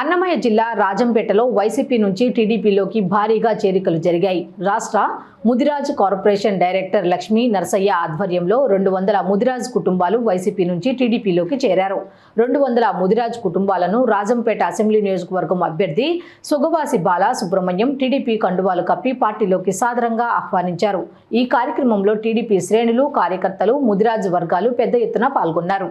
అన్నమయ్య జిల్లా రాజంపేటలో వైసీపీ నుంచి టీడీపీలోకి భారీగా చేరికలు జరిగాయి. రాష్ట్ర ముదిరాజ్ కార్పొరేషన్ డైరెక్టర్ లక్ష్మీ నరసయ్య ఆధ్వర్యంలో రెండు వందల ముదిరాజ్ కుటుంబాలు వైసీపీ నుంచి టీడీపీలోకి చేరారు. రెండు వందల ముదిరాజ్ కుటుంబాలను రాజంపేట అసెంబ్లీ నియోజకవర్గం అభ్యర్థి సుగవాసి బాల సుబ్రహ్మణ్యం టీడీపీ కండువాలు కప్పి పార్టీలోకి సాదరంగా ఆహ్వానించారు. ఈ కార్యక్రమంలో టీడీపీ శ్రేణులు కార్యకర్తలు ముదిరాజ్ వర్గాలు పెద్ద ఎత్తున పాల్గొన్నారు.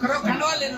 खंडवाले